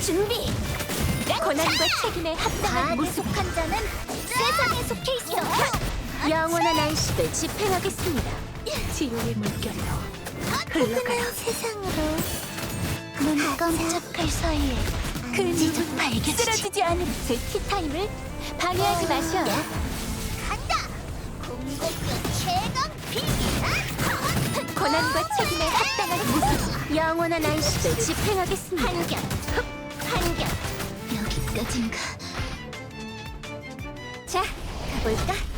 준비. 고난과 책임에 합당한 모습. 속한 자는 세상에 속해 있어. 영원한 안식을 집행하겠습니다. 지옥의 물결로 흘러가요. 세상으로 눈 깜짝할 사이에 그 누구도 발견이지. 쓰러지지 않은 제 티타임을 방해하지 마셔. 간다. 궁극의 최강 비기. 고난과 책임에 합당한 모습. 영원한 안식을 집행하겠습니다. 한결, 여기까지인가? 자, 가볼까?